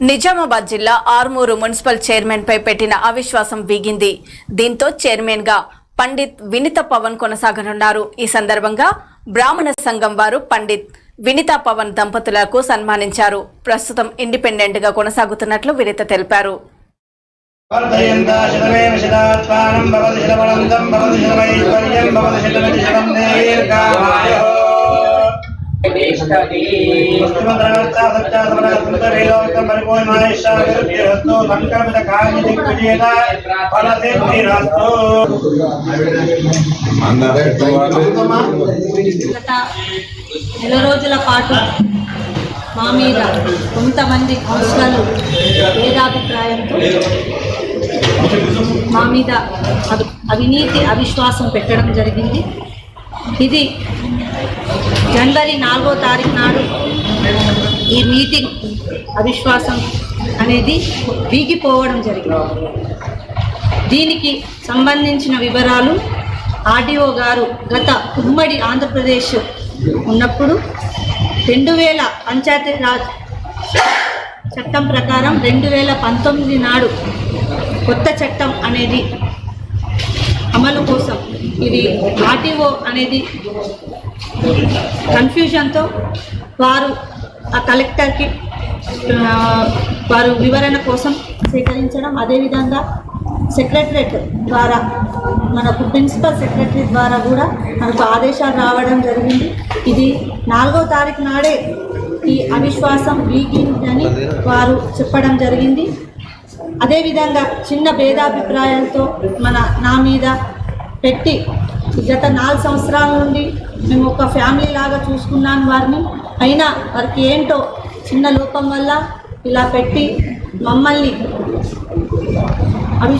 నిజామాబాద్ జిల్లా Armoor municipal chairman పై పెట్టిన అవిశ్వాసం వీగింది. దీంతో చైర్మన్గా పండిత్ వినిత పవన్ కొనసాగనున్నారు. ఈ సందర్భంగా బ్రాహ్మణ సంఘం వారు పండిత్ వినిత పవన్ దంపతులకు సన్మానించారు. ప్రస్తుతం ఇండిపెండెంట్గా కొనసాగుతున్నట్లు వినిత తెలిపారు. నెల రోజుల పాటు మా మీద కొంతమంది కౌన్సిలర్లు భేదాభిప్రాయంతో మా మీద అవినీతి అవిశ్వాసం పెట్టడం జరిగింది. ఇది జనవరి నాలుగో తారీఖు నాడు ఈ మీటింగ్ అవిశ్వాసం అనేది వీగిపోవడం జరిగింది. దీనికి సంబంధించిన వివరాలు ఆర్డీఓ గారు గత ఉమ్మడి ఆంధ్రప్రదేశ్ ఉన్నప్పుడు రెండు వేల పంచాయతీరాజ్ చట్టం ప్రకారం రెండు వేల పంతొమ్మిది నాడు కొత్త చట్టం అనేది అమలు ఇది ఆర్టీఓ అనేది కన్ఫ్యూజన్తో వారు ఆ కలెక్టర్కి వారు వివరణ కోసం సేకరించడం అదేవిధంగా సెక్రటరేట్ ద్వారా మనకు ప్రిన్సిపల్ సెక్రటరీ ద్వారా కూడా మనకు ఆదేశాలు రావడం జరిగింది. ఇది నాలుగో తారీఖు నాడే ఈ అవిశ్వాసం వీగిందని వారు చెప్పడం జరిగింది. అదేవిధంగా చిన్న భేదాభిప్రాయాలతో మన నా మీద పెట్టి గత నాలుగు సంవత్సరాల నుండి మేము ఒక ఫ్యామిలీ లాగా చూసుకున్నాను వారిని. అయినా వారికి ఏంటో చిన్న లోపం వల్ల ఇలా పెట్టి మమ్మల్ని అవి